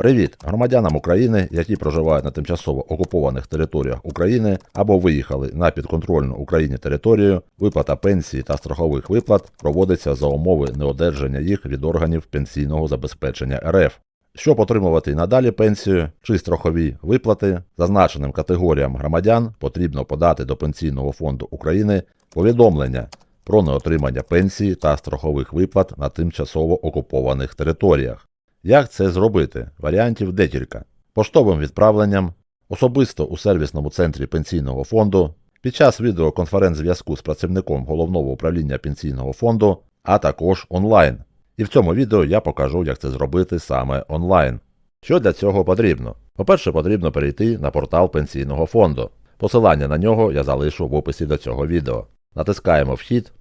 Привіт громадянам України, які проживають на тимчасово окупованих територіях України або виїхали на підконтрольну Україні територію. Виплата пенсії та страхових виплат проводиться за умови неодержання їх від органів пенсійного забезпечення РФ. Щоб отримувати надалі пенсію чи страхові виплати, зазначеним категоріям громадян потрібно подати до Пенсійного фонду України повідомлення про неотримання пенсії та страхових виплат на тимчасово окупованих територіях. Як це зробити? Варіантів декілька. Поштовим відправленням, особисто у сервісному центрі пенсійного фонду, під час відеоконференц-зв'язку з працівником головного управління пенсійного фонду, а також онлайн. І в цьому відео я покажу, як це зробити саме онлайн. Що для цього потрібно? По-перше, потрібно перейти на портал пенсійного фонду. Посилання на нього я залишу в описі до цього відео. Натискаємо Вхід.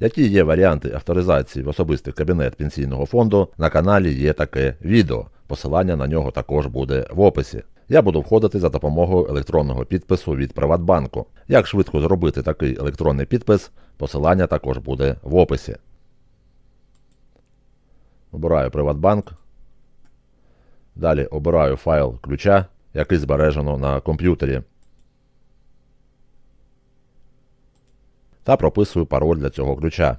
Які є варіанти авторизації в особистий кабінет пенсійного фонду, на каналі є таке відео. Посилання на нього також буде в описі. Я буду входити за допомогою електронного підпису від Приватбанку. Як швидко зробити такий електронний підпис, посилання також буде в описі. Обираю Приватбанк. Далі обираю файл ключа, який збережено на комп'ютері. Та прописую пароль для цього ключа.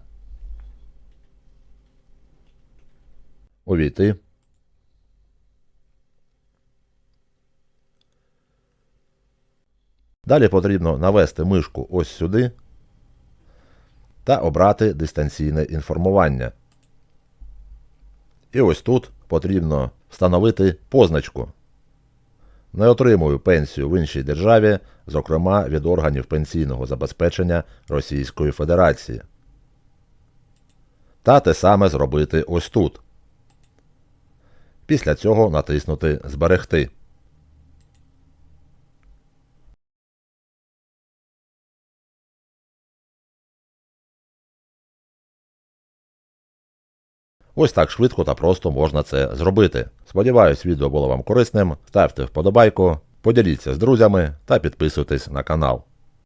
Увійти. Далі потрібно навести мишку ось сюди та обрати дистанційне інформування. І ось тут потрібно встановити позначку. Не отримую пенсію в іншій державі, зокрема від органів пенсійного забезпечення Російської Федерації. Та те саме зробити ось тут. Після цього натиснути Зберегти. Ось так швидко та просто можна це зробити. Сподіваюсь, відео було вам корисним. Ставте вподобайку, поділіться з друзями та підписуйтесь на канал.